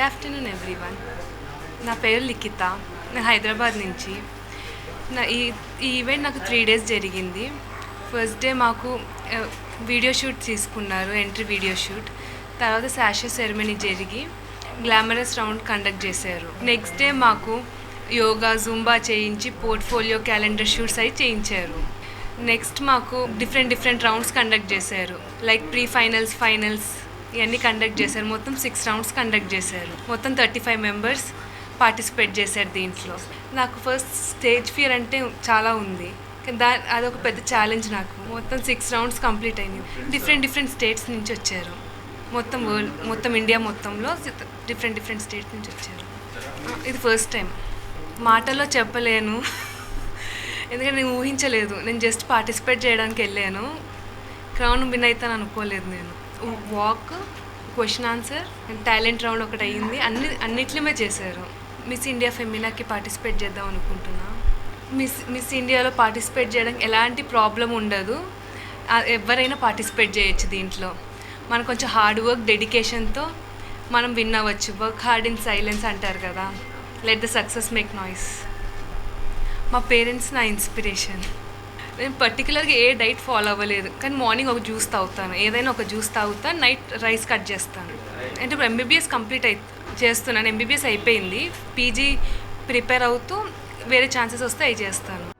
Good afternoon everyone నా పేరు లిఖిత. నేను హైదరాబాద్ నుంచి. నా ఈ ఈ ఈవెంట్ నాకు త్రీ డేస్ జరిగింది. ఫస్ట్ డే మాకు వీడియో షూట్ తీసుకున్నారు ఎంట్రీ వీడియో షూట్ తర్వాత శాష సెరమనీ జరిగి గ్లామరస్ రౌండ్ కండక్ట్ చేశారు. నెక్స్ట్ డే మాకు యోగా జుంబా చేయించి పోర్ట్ఫోలియో క్యాలెండర్ షూట్స్ అవి చేయించారు. నెక్స్ట్ మాకు డిఫరెంట్ డిఫరెంట్ రౌండ్స్ కండక్ట్ చేశారు. లైక్ ప్రీ ఫైనల్స్ ఫైనల్స్ ఇవన్నీ కండక్ట్ చేశారు. మొత్తం సిక్స్ రౌండ్స్ కండక్ట్ చేశారు. మొత్తం థర్టీ ఫైవ్ మెంబర్స్ పార్టిసిపేట్ చేశారు దీంట్లో. నాకు ఫస్ట్ స్టేజ్ ఫియర్ అంటే చాలా ఉంది. దా అదొక పెద్ద ఛాలెంజ్ నాకు. మొత్తం సిక్స్ రౌండ్స్ కంప్లీట్ అయినాయి. డిఫరెంట్ డిఫరెంట్ స్టేట్స్ నుంచి వచ్చారు. మొత్తం వరల్డ్ మొత్తం ఇండియా మొత్తంలో డిఫరెంట్ డిఫరెంట్ స్టేట్స్ నుంచి వచ్చారు. ఇది ఫస్ట్ టైం మాటల్లో చెప్పలేను. ఎందుకంటే నేను ఊహించలేదు. నేను జస్ట్ పార్టిసిపేట్ చేయడానికి వెళ్ళాను. క్రౌన్ విన్ అవుతాను అనుకోలేదు నేను. Walk question answer and talent round ఒకటి అయ్యింది. అన్ని అన్నిట్లమే చేశారు. మిస్ ఇండియా ఫెమినాకి పార్టిసిపేట్ చేద్దాం అనుకుంటున్నా. మిస్ మిస్ ఇండియాలో పార్టిసిపేట్ చేయడానికి ఎలాంటి ప్రాబ్లం ఉండదు. ఎవరైనా పార్టిసిపేట్ చేయొచ్చు దీంట్లో. మనం కొంచెం హార్డ్ వర్క్ డెడికేషన్తో మనం విన్ అవ్వచ్చు. వర్క్ హార్డ్ ఇన్ సైలెన్స్ అంటారు కదా. Let the success make noise మా పేరెంట్స్ నా ఇన్స్పిరేషన్ నేను పర్టికులర్గా ఏ డైట్ ఫాలో అవ్వలేదు. కానీ మార్నింగ్ ఒక జ్యూస్ తాగుతాను. ఏదైనా ఒక జ్యూస్ తాగుతాను నైట్ రైస్ కట్ చేస్తాను. అంటే ఇప్పుడు ఎంబీబీఎస్ కంప్లీట్ అయి చేస్తున్నాను. ఎంబీబీఎస్ అయిపోయింది. పీజీ ప్రిపేర్ అవుతూ వేరే ఛాన్సెస్ వస్తే అవి చేస్తాను.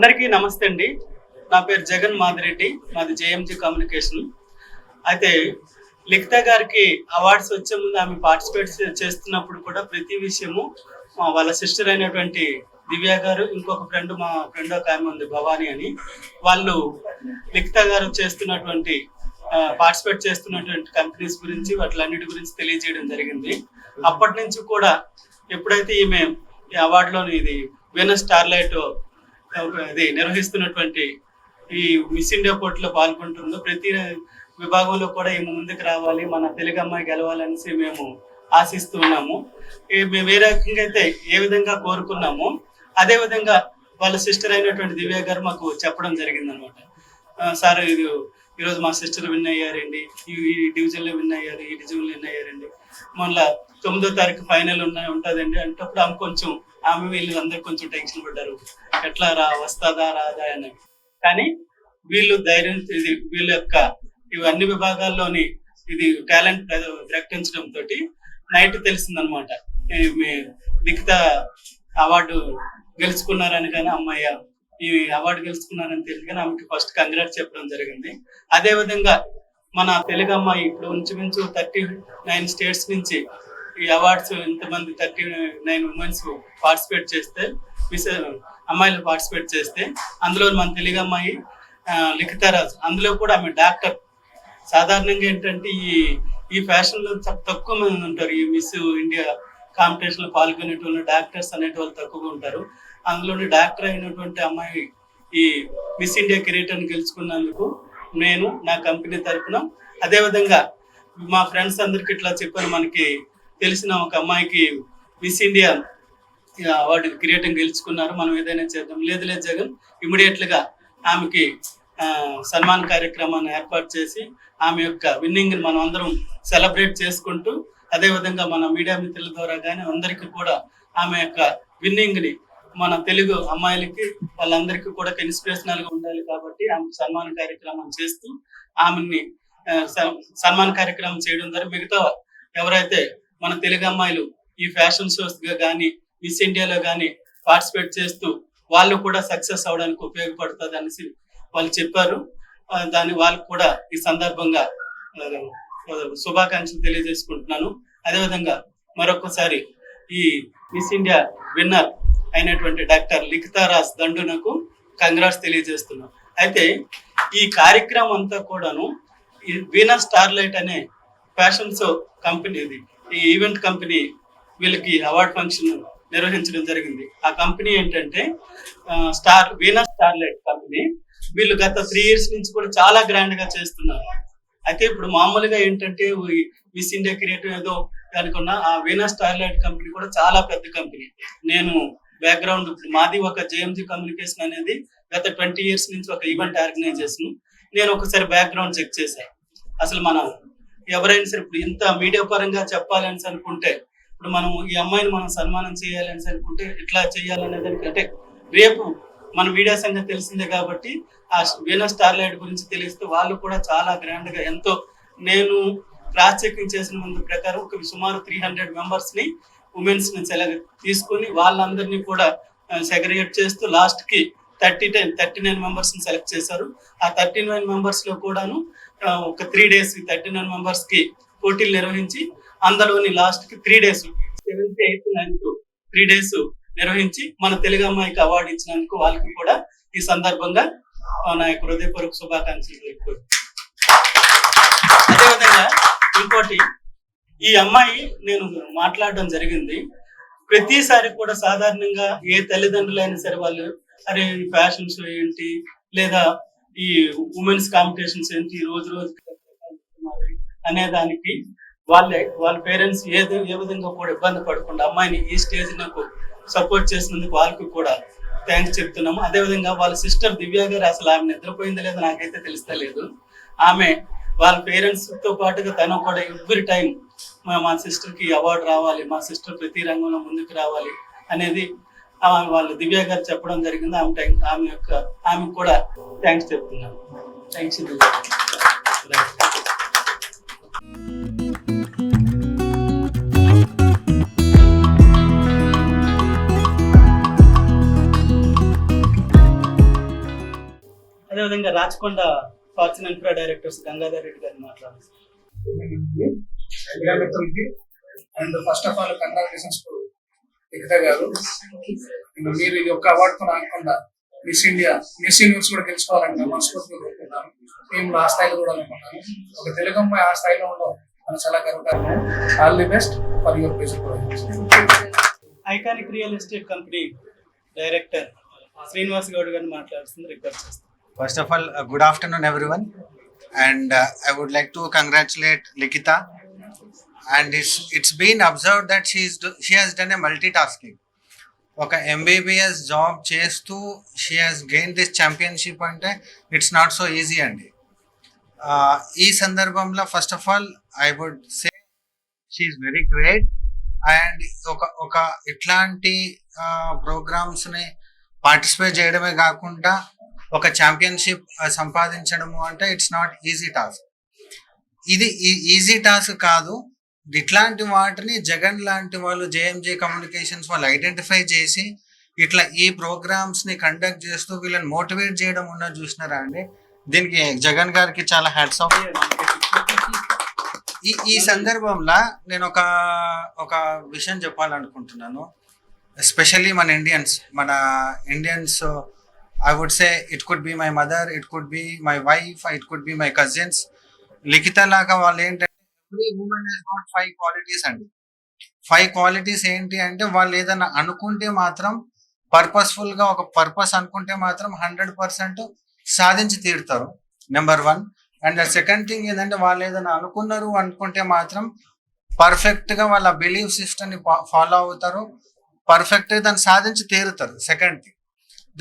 అందరికీ నమస్తే అండి. నా పేరు జగన్ మాదిరెడ్డి మాది జేఎంజీ కమ్యూనికేషన్. అయితే లిఖిత గారికి అవార్డ్స్ వచ్చే ముందు ఆమె పార్టిసిపేట్ చేస్తున్నప్పుడు కూడా ప్రతి విషయము వాళ్ళ సిస్టర్ అయినటువంటి దివ్య గారు ఇంకొక ఫ్రెండ్ మా ఫ్రెండ్ ఒక ఆమె ఉంది భవానీ అని. వాళ్ళు లిఖిత గారు చేస్తున్నటువంటి పార్టిసిపేట్ చేస్తున్నటువంటి కంపెనీస్ గురించి వాటిలన్నిటి గురించి తెలియజేయడం జరిగింది. అప్పటి నుంచి కూడా ఎప్పుడైతే ఈమె ఈ అవార్డులోని ఇది వీనస్ స్టార్లైట్ ఇది నిర్వహిస్తున్నటువంటి ఈ మిస్ ఇండియా పోటీలో పాల్గొంటుందో ప్రతి విభాగంలో కూడా ఈ ముందుకు రావాలి మన తెలుగు అమ్మాయి గెలవాలనేసి మేము ఆశిస్తూ ఉన్నాము. మేము ఏ రకంగా అయితే ఏ విధంగా కోరుకున్నామో అదే విధంగా వాళ్ళ సిస్టర్ అయినటువంటి దివ్య గారు మాకు చెప్పడం జరిగింది అనమాట సార్ ఇది ఈరోజు మా సిస్టర్ విన్ అయ్యారండి ఈ డివిజన్లో డివిజన్లో విన్ అయ్యారు ఈ డివిజన్లో విన్ అయ్యారండి. మళ్ళీ తొమ్మిదో తారీఖు ఫైనల్ ఉన్న ఉంటదండి అంటప్పుడు ఆమె కొంచెం ఆమె వీళ్ళు అందరు కొంచెం టెన్షన్ పడ్డారు. ఎట్లా రా వస్తాదా రాదా అని. కానీ వీళ్ళు ధైర్యం ఇది వీళ్ళ యొక్క ఇవి అన్ని విభాగాల్లోని ఇది టాలెంట్ ప్రకటించడం తోటి నైట్ తెలిసిందనమాట. లిఖిత అవార్డు గెలుచుకున్నారని కానీ అమ్మాయి ఈ అవార్డు గెలుచుకున్నారని తెలిసి కానీ ఆమెకి ఫస్ట్ కంగ్రాట్ చెప్పడం జరిగింది. అదే విధంగా మన తెలుగు అమ్మాయి ఇప్పుడు ఇంచుమించు థర్టీ నైన్ స్టేట్స్ నుంచి ఈ అవార్డ్స్ ఇంతమంది థర్టీ నైన్ ఉమెన్స్ పార్టిసిపేట్ చేస్తే మిస్ అమ్మాయిలు పార్టిసిపేట్ చేస్తే అందులో మన తెలుగు అమ్మాయి ఆ, అందులో కూడా ఆమె డాక్టర్. సాధారణంగా ఏంటంటే ఈ ఈ ఫ్యాషన్లో తక్కువ మంది ఉంటారు. ఈ మిస్ ఇండియా కాంపిటీషన్లో పాల్గొనేటువంటి డాక్టర్స్ అనేటువంటి తక్కువగా ఉంటారు. అందులోని డాక్టర్ అయినటువంటి అమ్మాయి ఈ మిస్ ఇండియా కిరీటాన్ని గెలుచుకున్నందుకు నేను నా కంపెనీ తరపున అదేవిధంగా మా ఫ్రెండ్స్ అందరికి ఇట్లా చెప్పాను మనకి తెలిసిన ఒక అమ్మాయికి మిస్ ఇండియా అవార్డు కిరీటం గెలుచుకున్నారు. మనం ఏదైనా చేద్దాం. లేదు లేదు జగన్ ఇమీడియట్గా ఆమెకి సన్మాన్ కార్యక్రమాన్ని ఏర్పాటు చేసి ఆమె యొక్క విన్నింగ్ మనం అందరం సెలబ్రేట్ చేసుకుంటూ అదే విధంగా మన మీడియా మిత్రుల ద్వారా కానీ అందరికీ కూడా ఆమె యొక్క విన్నింగ్ని మన తెలుగు అమ్మాయిలకి వాళ్ళందరికీ కూడా ఇన్స్పిరేషనల్గా ఉండాలి కాబట్టి ఆమె సన్మాన కార్యక్రమం చేస్తూ ఆమెని స- సన్మాన కార్యక్రమం చేయడం ద్వారా మిగతా ఎవరైతే మన తెలుగు అమ్మాయిలు ఈ ఫ్యాషన్ షోస్ కానీ మిస్ ఇండియాలో కానీ పార్టిసిపేట్ చేస్తూ వాళ్ళు కూడా సక్సెస్ అవడానికి ఉపయోగపడుతుంది అనేసి వాళ్ళు చెప్పారు. దాని వాళ్ళకు కూడా ఈ సందర్భంగా శుభాకాంక్షలు తెలియజేసుకుంటున్నాను. అదేవిధంగా మరొకసారి ఈ మిస్ ఇండియా విన్నర్ అయినటువంటి డాక్టర్ లిఖితారాజ్ దండునకు కంగ్రాట్స్ తెలియజేస్తున్నాను అయితే ఈ కార్యక్రమం అంతా కూడాను వీనా స్టార్లైట్ అనే ఫ్యాషన్ షో కంపెనీది. ఈ ఈవెంట్ కంపెనీ వీళ్ళకి అవార్డ్ ఫంక్షన్ నిర్వహించడం జరిగింది. ఆ కంపెనీ ఏంటంటే స్టార్ వీనా స్టార్లైట్ కంపెనీ. వీళ్ళు గత త్రీ ఇయర్స్ నుంచి కూడా చాలా గ్రాండ్గా చేస్తున్నారు. అయితే ఇప్పుడు మామూలుగా ఏంటంటే మిస్ ఇండియా క్రియేటివ్ ఏదో అనుకున్న ఆ వీనా స్టార్లైట్ కంపెనీ కూడా చాలా పెద్ద కంపెనీ. నేను బ్యాక్గ్రౌండ్ ఇప్పుడు మాది ఒక జేఎంజీ కమ్యూనికేషన్ అనేది గత ట్వంటీ ఇయర్స్ నుంచి ఒక ఈవెంట్ ఆర్గనైజేషన్. నేను ఒకసారి బ్యాక్గ్రౌండ్ చెక్ చేశాను అసలు మన ఎవరైనా సరే ఇప్పుడు ఇంత మీడియా పరంగా చెప్పాలని అనుకుంటే ఇప్పుడు మనం ఈ అమ్మాయిని మనం సన్మానం చేయాలని అనుకుంటే ఇట్లా చేయాలనే దానికి అంటే రేపు మన మీడియా సంఘం తెలిసిందే కాబట్టి ఆ వీణా స్టార్లైట్ గురించి తెలిస్తే వాళ్ళు కూడా చాలా గ్రాండ్గా ఎంతో నేను క్రాస్ చెకింగ్ చేసిన ముందు ప్రకారం ఒక సుమారు త్రీ హండ్రెడ్ మెంబర్స్ని ఉమెన్స్ నుంచి సెలెక్ట్ తీసుకొని వాళ్ళందరినీ కూడా సెగ్రిగేట్ చేస్తూ లాస్ట్కి థర్టీ టెన్ థర్టీ నైన్ మెంబర్స్ని సెలెక్ట్ చేశారు. ఆ థర్టీ నైన్ మెంబర్స్లో కూడాను ఒక త్రీ డేస్ థర్టీ నైన్ మెంబర్స్కి పోటీలు నిర్వహించి అందులోని లాస్ట్కి three days seventh eighth ninth three days నిర్వహించి మన తెలుగు అమ్మాయికి అవార్డు ఇచ్చినందుకు వాళ్ళకి కూడా ఈ సందర్భంగా నా యొక్క హృదయపూర్వక శుభాకాంక్షలు తెలుపుతూ అదేవిధంగా ఇంకోటి ఈ అమ్మాయి నేను మాట్లాడడం జరిగింది. ప్రతిసారి కూడా సాధారణంగా ఏ తల్లిదండ్రులైనా సరే వాళ్ళు అరే ఫ్యాషన్ షో ఏంటి? లేదా ఈ ఉమెన్స్ కాంపిటీషన్స్ ఏంటి రోజు రోజు అనే దానికి వాళ్ళే వాళ్ళ పేరెంట్స్ ఏదో ఏ విధంగా కూడా ఇబ్బంది పడకుండా అమ్మాయిని ఈ స్టేజ్ నాకు సపోర్ట్ చేసినందుకు వాళ్ళకి కూడా థ్యాంక్స్ చెప్తున్నాము. అదేవిధంగా వాళ్ళ సిస్టర్ దివ్య గారు అసలు ఆమె నిద్రపోయింది లేదో నాకైతే తెలుస్తలేదు. ఆమె వాళ్ళ పేరెంట్స్తో పాటుగా తను కూడా ఎవ్రీ టైం మా సిస్టర్కి అవార్డు రావాలి మా సిస్టర్ ప్రతి రంగంలో ముందుకు రావాలి అనేది ఆమె వాళ్ళు దివ్య గారు చెప్పడం జరిగింది. ఆమె టైం ఆమె యొక్క ఆమె కూడా థ్యాంక్స్ చెప్తున్నాను. థ్యాంక్స్ దివ్య అదేవిధంగా Rachakonda fortune infra directors Gangadhar Reddy గారిని మాట్లాడారు and first of all congratulations to Likhita garu. మీరు ఈ యొక్క అవార్డు రాకుండా మిస్ ఇండియా మిస్ యూనివర్స్ కూడా గెలుచుకోవాలంటే మనస్ఫూర్తిగా కోరుకుంటున్నాను మేము ఆ స్థాయిలో కూడా అనుకున్నాను ఒక తెలుగు అమ్మాయి ఆ స్థాయిలో ఉండడం మనకు చాలా గర్వకారణం all the best for your present iconic real estate company director Srinivas Goud గారిని మాట్లాడుతుంది రిక్వెస్ట్ చేస్తాను First of all, uh, good afternoon, everyone. And uh, I would like to and it's it's been observe that observed she she's done she multitasking ఒక MBBS job చేస్తూ she has gain this championship అంటే it's not so easy అండి. ఈ సందర్భంలో first of all I would say she's very great and ఒక ఒక ఇట్లాంటి ప్రోగ్రామ్స్ని participate చేయడమే కాకుండా ఒక ఛాంపియన్షిప్ సంపాదించడము అంటే ఇట్స్ నాట్ ఈజీ టాస్క్ ఇది ఈజీ టాస్క్ కాదు. ఇట్లాంటి వాటిని జగన్ లాంటి వాళ్ళు జేఎంజే కమ్యూనికేషన్స్ వాళ్ళు ఐడెంటిఫై చేసి ఇట్లా ఈ ప్రోగ్రామ్స్ని కండక్ట్ చేస్తూ వీళ్ళని మోటివేట్ చేయడం ఉన్న చూసినారా అండి? దీనికి జగన్ గారికి చాలా హ్యాట్స్ ఆఫ్ ఈ ఈ సందర్భంలో నేను ఒక ఒక విషయం చెప్పాలనుకుంటున్నాను. ఎస్పెషల్లీ మన ఇండియన్స్ మన Indians I would say it could be my mother it could be my wife it could be my cousins Likhita లాగా వాళ్ళు ఏంటంటే every women has got five qualities అండి. ఫైవ్ క్వాలిటీస్ ఏంటి అంటే వాళ్ళు ఏదైనా అనుకుంటే మాత్రం పర్పస్ఫుల్గా ఒక పర్పస్ అనుకుంటే మాత్రం హండ్రెడ్ పర్సెంట్ సాధించి తీరుతారు. Number one and second thing ఏంటంటే వాళ్ళు ఏదైనా అనుకున్నారు అనుకుంటే మాత్రం పర్ఫెక్ట్గా వాళ్ళ బిలీఫ్ సిస్టమ్ని ఫాలో అవుతారు. పర్ఫెక్ట్గా దాన్ని సాధించి తీరుతారు. Second thing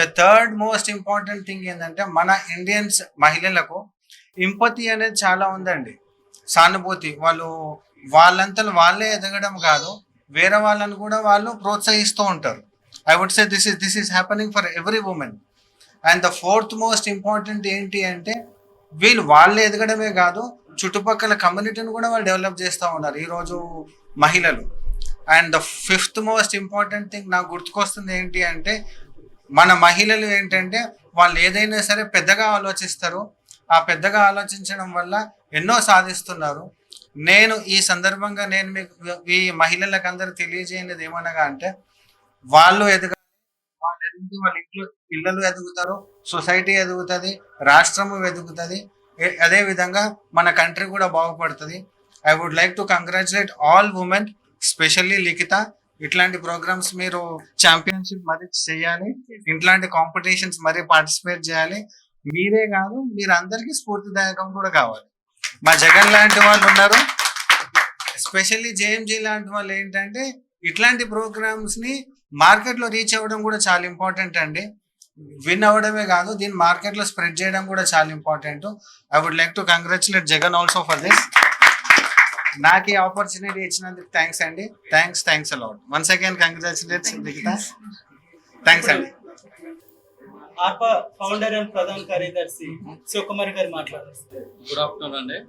the third most important thing ఏంటంటే మన ఇండియన్స్ మహిళలకు ఇంపతి అనేది చాలా ఉందండి. సానుభూతి. వాళ్ళు వాళ్ళంతలో వాళ్ళే ఎదగడం కాదు వేరే వాళ్ళని కూడా వాళ్ళు ప్రోత్సహిస్తూ ఉంటారు. I would say this is this is happening for every women and the fourth most important ఏంటి అంటే వీళ్ళు వాళ్ళే ఎదగడమే కాదు చుట్టుపక్కల కమ్యూనిటీని కూడా వాళ్ళు డెవలప్ చేస్తూ ఉన్నారు ఈరోజు మహిళలు. And the fifth most important thing నాకు గుర్తుకొస్తుంది ఏంటి అంటే మన మహిళలు ఏంటంటే వాళ్ళు ఏదైనా సరే పెద్దగా ఆలోచిస్తారు. ఆ పెద్దగా ఆలోచించడం వల్ల ఎన్నో సాధిస్తున్నారు. నేను ఈ సందర్భంగా నేను మీకు ఈ మహిళలకు అందరూ తెలియజేయనిది ఏమనగా అంటే వాళ్ళు ఎదుగు వాళ్ళు ఎదిగి వాళ్ళ ఇంట్లో పిల్లలు ఎదుగుతారు సొసైటీ ఎదుగుతుంది రాష్ట్రము ఎదుగుతుంది. అదే విధంగా మన కంట్రీ కూడా బాగుపడుతుంది. I would like to congratulate all women specially Likhita ఇట్లాంటి ప్రోగ్రామ్స్ మీరు ఛాంపియన్షిప్ మరి చేయాలి ఇట్లాంటి కాంపిటీషన్స్ మరి పార్టిసిపేట్ చేయాలి. మీరే కాదు మీరు అందరికీ స్ఫూర్తిదాయకం కూడా కావాలి. మా జగన్ లాంటి వాళ్ళు ఉన్నారు. ఎస్పెషల్లీ జేఎంజీ లాంటి వాళ్ళు ఏంటంటే ఇట్లాంటి ప్రోగ్రామ్స్ని మార్కెట్లో రీచ్ అవ్వడం కూడా చాలా ఇంపార్టెంట్ అండి. విన్ అవ్వడమే కాదు దీన్ని మార్కెట్లో స్ప్రెడ్ చేయడం కూడా చాలా important I would like to congratulate Jagan also for this నాకు ఈ ఆపర్చునిటీ ఇచ్చినందుకు థ్యాంక్స్ అండి. Thanks thanks a lot once again congratulates thanks అండి. ఆర్పా ఫౌండర్ అండ్ ప్రధాన కార్యదర్శి శివకుమార్ గారు మాట్లాడారు గుడ్ ఆఫ్టర్నూన్ అండి.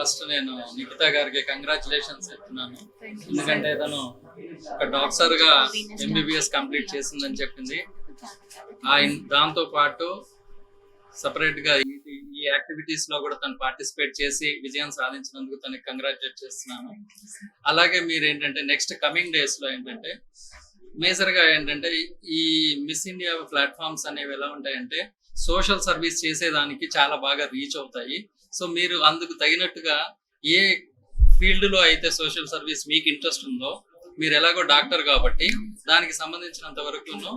ఫస్ట్ నేను నిఖిత గారికి కంగ్రాచులేషన్స్ చెప్తున్నాను. ఎందుకంటే తను ఒక డాక్టర్గా ఎంబీబీఎస్ కంప్లీట్ చేసిందని చెప్పింది. ఆయన దాంతో పాటు సపరేట్గా ఈ- ఈ యాక్టివిటీస్లో కూడా తను పార్టిసిపేట్ చేసి విజయం సాధించినందుకు తనకి కంగ్రాచులేట్ చేస్తున్నాను. అలాగే మీరు ఏంటంటే నెక్స్ట్ కమింగ్ డేస్లో ఏంటంటే మేజర్గా ఏంటంటే ఈ మిస్ ఇండియా ప్లాట్ఫామ్స్ అనేవి ఎలా ఉంటాయంటే సోషల్ సర్వీస్ చేసేదానికి చాలా బాగా రీచ్ అవుతాయి. సో మీరు అందుకు తగినట్టుగా ఏ ఫీల్డ్లో అయితే సోషల్ సర్వీస్ మీకు ఇంట్రెస్ట్ ఉందో మీరు ఎలాగో డాక్టర్ కాబట్టి దానికి సంబంధించినంత వరకును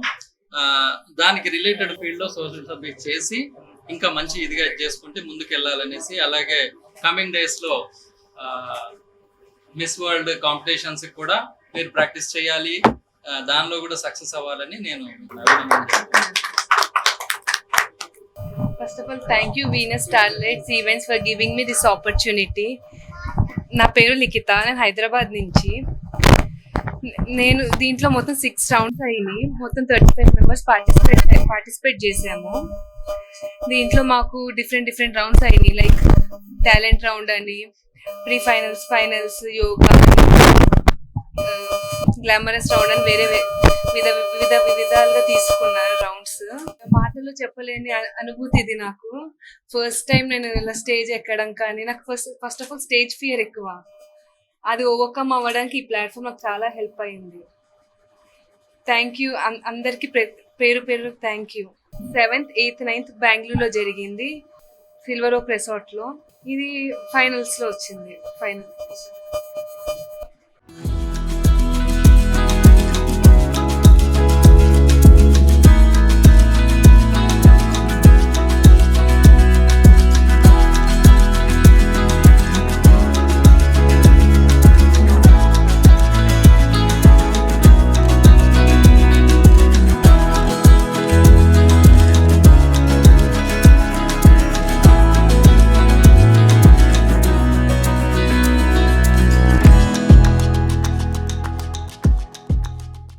దానికి రిలేటెడ్ ఫీల్డ్లో సోషల్ సర్వీస్ చేసి ఇంకా మంచి ఇదిగా చేసుకుంటే ముందుకు వెళ్ళాలనేసి అలాగే కమింగ్ డేస్లో మిస్ వరల్డ్ కాంపిటీషన్స్ కూడా మీరు ప్రాక్టీస్ చేయాలి. దానిలో కూడా సక్సెస్ అవ్వాలని నేను first of all thank you Venus starlights events for giving me this opportunity నా పేరు లిఖిత నేను హైదరాబాద్ నుంచి. నేను దీంట్లో మొత్తం సిక్స్ రౌండ్స్ అయినాయి. మొత్తం thirty five members participate participate చేసాము దీంట్లో మాకు డిఫరెంట్ డిఫరెంట్ రౌండ్స్ అయినాయి. లైక్ టాలెంట్ రౌండ్ అని pre finals finals yoga glamorous round అని వేరే వివిధ వివిధ వివిధాలుగా తీసుకున్నారు రౌండ్స్ మాటల్లో చెప్పలేని అనుభూతి ఇది నాకు. ఫస్ట్ టైం నేను ఇలా స్టేజ్ ఎక్కడం కానీ నాకు first first of all stage fear ఎక్కువ. అది ఓవర్కమ్ అవ్వడానికి ఈ ప్లాట్ఫామ్ నాకు చాలా హెల్ప్ అయింది. థ్యాంక్ యూ అందరికీ పేరు పేరు thank you seventh eighth ninth బెంగళూరులో జరిగింది. సిల్వర్ ఓక్ రిసార్ట్లో ఇది ఫైనల్స్లో వచ్చింది. ఫైనల్